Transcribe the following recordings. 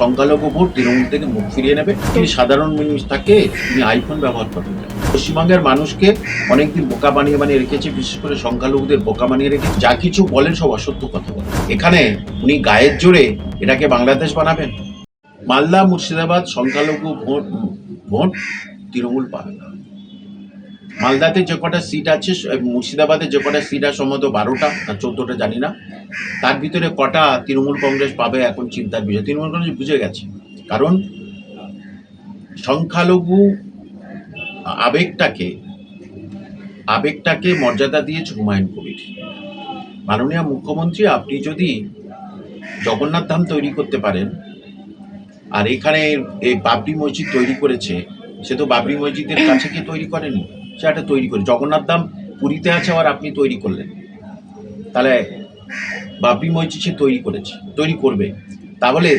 সংখ্যালঘু ভোট তৃণমূল থেকে মুখ ফিরিয়ে নেবে। তিনি সাধারণ মানুষ থাকে তিনি আইফোন ব্যবহার করতে। পশ্চিমবঙ্গের মানুষকে অনেকদিন বোকা বানিয়ে বানিয়ে রেখেছে, বিশেষ করে সংখ্যালঘুদের বোকা বানিয়ে রেখেছে। যা কিছু বলেন সব অসত্য কথা বলেন। এখানে উনি গায়ের জোরে এটাকে বাংলাদেশ বানাবেন। মালদা মুর্শিদাবাদ সংখ্যালঘু ভোট ভোট তৃণমূল পাবে না। মালদাতে যে কটা সিট আছে মুর্শিদাবাদে যে কটা সিট আছে, সম্ভবত বারোটা, না চোদ্দোটা, জানি না। তার ভিতরে কটা তৃণমূল কংগ্রেস পাবে, এখন চিন্তার বিষয়। তৃণমূল কংগ্রেস বুঝে গেছে। কারণ সংখ্যালঘু আবেগটাকে আবেগটাকে মর্যাদা দিয়েছে হুমায়ুন কবির। মাননীয় মুখ্যমন্ত্রী, আপনি যদি জগন্নাথ ধাম তৈরি করতে পারেন, আর এখানে এই বাবরি মসজিদ তৈরি করেছে, সে তো বাবরি মসজিদের কাছে কি তৈরি করেনি। সে একটা তৈরি করে। জগন্নাথ ধাম পুরীতে আছে আবার আপনি তৈরি করলেন। তাহলে বাবরি মসজিদ সে তৈরি করেছে, তৈরি করবে। তাহলে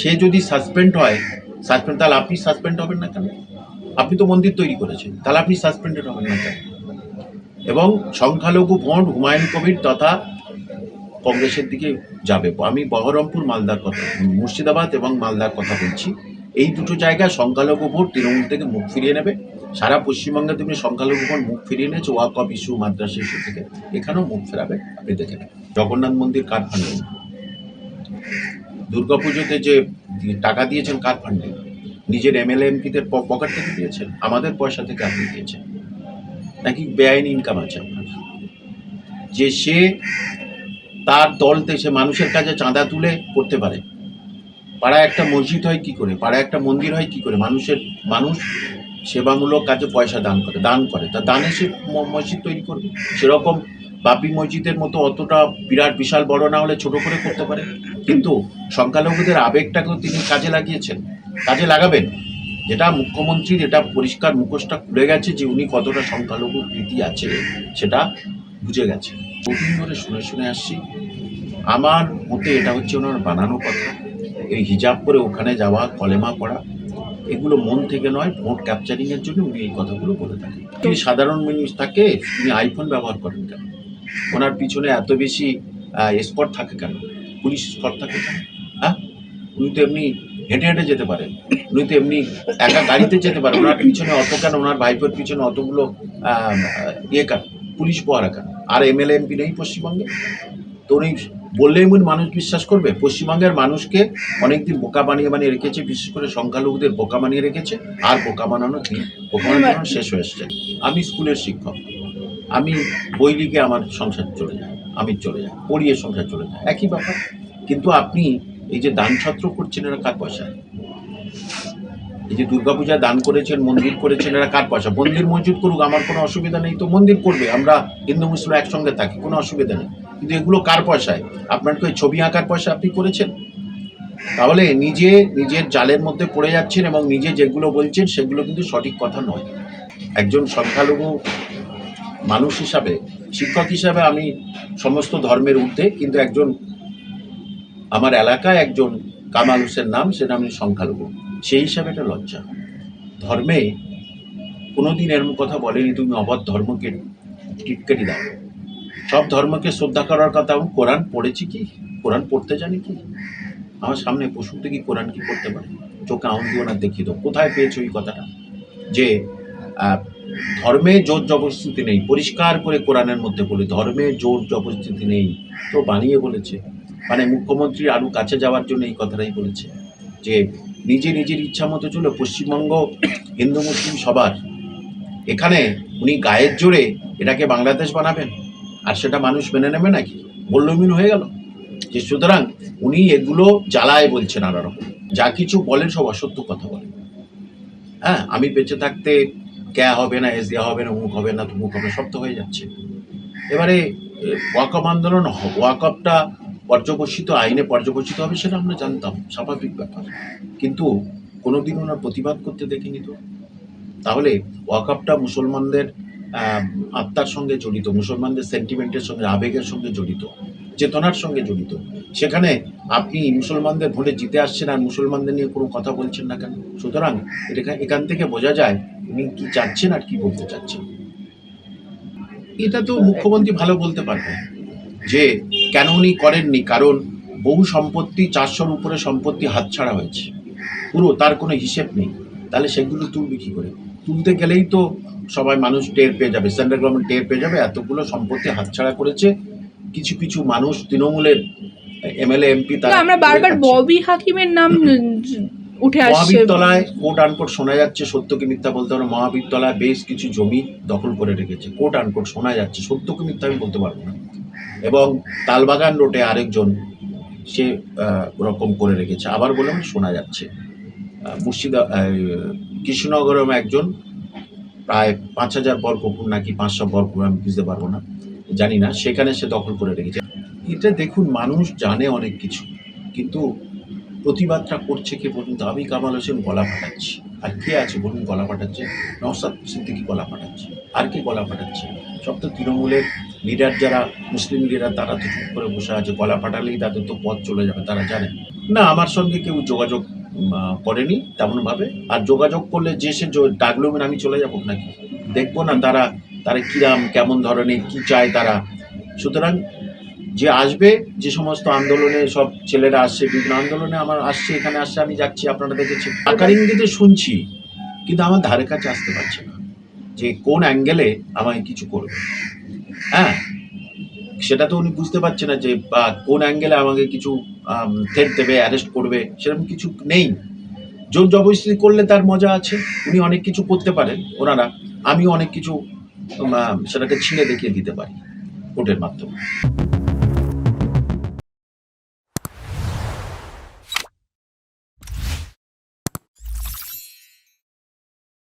সে যদি সাসপেন্ড হয় সাসপেন্ড তাহলে আপনি সাসপেন্ড হবেন না কেন? আপনি তো মন্দির তৈরি করেছেন, তাহলে আপনি সাসপেন্ডেড হবেন না কেন? এবং সংখ্যালঘু ভোট, হুমায়ুন কবির তথা কংগ্রেসের দিকে যাবে। আমি বহরমপুর মালদার কথা, মুর্শিদাবাদ এবং মালদার কথা বলছি। এই দুটো জায়গায় সংখ্যালঘু ভোট, তৃণমূল থেকে মুখ ফিরিয়ে নেবে। সারা পশ্চিমবঙ্গে তুমি সংখ্যালঘু ভোট মুখ ফিরিয়ে নিয়েছো ওয়াক অফ ইস্যু মাদ্রাসা ইস্যু থেকে। এখানেও মুখ ফেরাবে, আপনি দেখে নেবেন জগন্নাথ মন্দির কার ফান্ডে দুর্গাপুজোতে যে টাকা দিয়েছেন কার ফান্ডে নিজের এমএলএ এমপিদের পকেট থেকে দিয়েছেন? আমাদের পয়সা থেকে আপনি দিয়েছেন। নাকি বেআইনি ইনকাম আছে আপনার? যে সে তার দলতে, সে মানুষের কাছে চাঁদা তুলে করতে পারে। পাড়ায় একটা মসজিদ হয় কি করে? পাড়ায় একটা মন্দির হয় কি করে? মানুষের, মানুষ সেবামূলক কাজে পয়সা দান করে দান করে। তা দানে সে মসজিদ তৈরি করবে। সেরকম বাপি মসজিদের মতো অতটা বিরাট, বিশাল, বড় না হলে ছোট করে করতে পারে। কিন্তু সংখ্যালঘুদের আবেগটাকেও তিনি কাজে লাগিয়েছেন, কাজে লাগাবেন। যেটা মুখ্যমন্ত্রীর এটা পরিষ্কার মুখোশটা খুলে গেছে যে উনি কতটা সংখ্যালঘু প্রীতি আছে, সেটা বুঝে গেছে। বহুদিন ধরে শুনে শুনে আসছি, আমার মতে এটা হচ্ছে ওনার বানানো কথা। এই হিজাব করে ওখানে যাওয়া, কলেমা পড়া এগুলো মন থেকে নয়, ভোট ক্যাপচারিং এর জন্য উনি এই কথাগুলো বলে থাকেন। তিনি সাধারণ মানুষ থাকে উনি আইফোন ব্যবহার করেন কেন? ওনার পিছনে এত বেশি স্পট থাকে কেন? পুলিশ স্পট থাকে কেন? হ্যাঁ? উনি তো এমনি হেঁটে হেঁটে যেতে পারেন। উনি তো এমনি একা গাড়িতে যেতে পারেন। ওনার পিছনে অত কেন? ওনার ভাইপোর পিছনে অতগুলো ইয়ে কেন? পুলিশ পহারা কেন? আর এমএলএ, এমপি নেই পশ্চিমবঙ্গে? তো উনি বললেই উনি মানুষ বিশ্বাস করবে। পশ্চিমবঙ্গের মানুষকে অনেকদিন বোকা বানিয়ে বানিয়ে রেখেছে, বিশেষ করে সংখ্যালঘুদের বোকা বানিয়ে রেখেছে। আর বোকা বানানো বোকা বানানো শেষ হয়ে এসছে। আমি স্কুলের শিক্ষক। আমি বই লিখে আমার সংসার চলে যায়। আমি চলে যাই। পড়িয়ে সংসার চলে যায়। একই ব্যাপার। কিন্তু আপনি এই যে দান ছত্র করছেন এরা কার পয়সা? এই যে দুর্গাপূজা দান করেছেন, মন্দির করেছেন, এরা কার পয়সা? মন্দির মসজিদ করুক, আমার কোনো অসুবিধা নেই। তো মন্দির করবে। আমরা হিন্দু, মুসলিম একসঙ্গে থাকি, কোনো অসুবিধা নেই। কিন্তু এগুলো কার পয়সায়? আপনার কি ছবি আঁকার পয়সা আপনি করেছেন? তাহলে নিজে, নিজের জালের মধ্যে পড়ে যাচ্ছেন এবং নিজে যেগুলো বলছেন সেগুলো কিন্তু সঠিক কথা নয়। একজন সংখ্যালঘু মানুষ হিসাবে, শিক্ষক হিসাবে আমি সমস্ত ধর্মের ঊর্ধ্বে, কিন্তু একজন আমার এলাকায় একজন কামাল হোসেন নাম সেটা আমি সংখ্যালঘু। সেই হিসাবে এটা লজ্জা। ধর্মে কোনোদিন এরকম কথা বলেনি, তুমি অবধ ধর্মকে টিটকেটি দাও। সব ধর্মকে শ্রদ্ধা করার কথা এবং কোরআন পড়েছি কি? কোরআন পড়তে জানি কি? আমার সামনে পশুতে কি কোরআন কি পড়তে পারে? চোখে আউন দিও না, দেখিয়ে দাও। কোথায় পেয়েছ এই কথাটা? যে ধর্মে জোর জবরদস্তি নেই। পরিষ্কার করে কোরআনের মধ্যে বলে, ধর্মে জোর জবরদস্তি নেই। তো বানিয়ে বলেছে। মানে মুখ্যমন্ত্রী আরও কাছে যাওয়ার জন্য এই কথাটাই বলেছে। যে, নিজে নিজের ইচ্ছা মতো চলে পশ্চিমবঙ্গ, হিন্দু, মুসলিম সবার। এখানে উনি গায়ের জোরে এটাকে বাংলাদেশ বানাবেন? আর সেটা মানুষ মেনে নেবে নাকি? বল্লমিন হয়ে গেল। যে সুতরাং উনি এগুলো জ্বালায় বলছেন নানা রকম যা কিছু বলেন সব অসত্য কথা বলেন। হ্যাঁ আমি বেঁচে থাকতে ক্যা হবে না, এস দেওয়া হবে না অমুক হবে না, তুমুক হবে সব তো হয়ে যাচ্ছে। এবারে ওয়াকআপ আন্দোলন ওয়াকআপটা পর্যবসিত, আইনে পর্যবসিত হবে সেটা আমরা জানতাম, স্বাভাবিক ব্যাপার। কিন্তু কোনোদিন ওনার প্রতিবাদ করতে দেখিনি তো। তাহলে ওয়াকআপটা মুসলমানদের আত্মার সঙ্গে জড়িত, মুসলমানদের সেন্টিমেন্টের সঙ্গে, আবেগের সঙ্গে জড়িত, চেতনার সঙ্গে জড়িত। সেখানে আপনি মুসলমানদের ভোটে জিতে আসছেন আর মুসলমানদের নিয়ে কোনো কথা বলছেন না কেন? সুতরাং এটা এখান থেকে বোঝা যায় উনি কি চাচ্ছেন আর কি বলতে চাচ্ছেন। এটা তো মুখ্যমন্ত্রী ভালো বলতে পারবেন যে, কেন উনি করেননি? কারণ বহু সম্পত্তি, চারশোর উপরে সম্পত্তি হাতছাড়া হয়েছে। পুরো তার কোনো হিসেব নেই। তাহলে সেগুলো তুলবে কি করে? তুলতে গেলেই তো সবাই মানুষ টের পেয়ে যাবে। সেন্ট্রাল গভর্নমেন্ট টের পেয়ে যাবে এতগুলো সম্পত্তি হাতছাড়া করেছে। কিছু কিছু মানুষ তৃণমূলের এমএলএ এমপি তো আমরা বারবার ববি হাকিমের নাম উঠে আসছে। মহাবীর তলায় কোট আনকোট শোনা যাচ্ছে সত্যকে মিথ্যা বলতে পারব মহাবীর তলায় বেশ কিছু জমি দখল করে রেখেছে। কোট আনকোট শোনা যাচ্ছে। সত্যকে মিথ্যা আমি বলতে পারব না। এবং তালবাগান রোডে আরেকজন সে ওরকম করে রেখেছে। আবার বললাম শোনা যাচ্ছে। মুর্শিদা কৃষ্ণনগরম একজন, প্রায় পাঁচ হাজার বর্গফুট নাকি পাঁচশো বর্গফুট আমি বুঝতে পারব না, জানি না, সেখানে সে দখল করে রেখেছে। এটা দেখুন, মানুষ জানে অনেক কিছু, কিন্তু প্রতিবাদটা করছে কে বলুন তো? আমি কামাল হোসেন গলা ফাটাচ্ছি। আর কে আছে বলুন গলা ফাটাচ্ছে? নওসাদ সিদ্দিকি গলা ফাটাচ্ছে। আর কে গলা ফাটাচ্ছে? সব তো তৃণমূলের লিডার যারা, মুসলিম লিডার তারা তো চুপ করে বসে আছে। গলা ফাটালেই তাদের তো পথ চলে যাবে, তারা জানে। না, আমার সঙ্গে কেউ যোগাযোগ করেনি তেমনভাবে। আর যোগাযোগ করলে যে সে মানে আমি চলে যাব নাকি? দেখব না তারা তারা কিরাম, কেমন ধরনের, কি চায় তারা। সুতরাং যে আসবে, যে সমস্ত আন্দোলনে সব ছেলেরা আসছে, বিভিন্ন আন্দোলনে আমার আসছে, এখানে আসছে, আমি যাচ্ছি, আপনারা দেখেছি আকার ইঙ্গিতে শুনছি, কিন্তু আমার ধারে কাছে আসতে পারছে না। যে কোন অ্যাঙ্গেলে আমায় কিছু করবে। হ্যাঁ সেটা তো উনি বুঝতে পারছে না যে কোন অ্যাঙ্গেলে আমাকে কিছু থেট দেবে অ্যারেস্ট করবে, সেরকম কিছু নেই। জোর জবরদস্তি করলে তার মজা আছে। উনি অনেক কিছু করতে পারেন, ওনারা। আমি অনেক কিছু সেটাকে ছিঁড়ে দেখিয়ে দিতে পারি কোর্টের মাধ্যমে।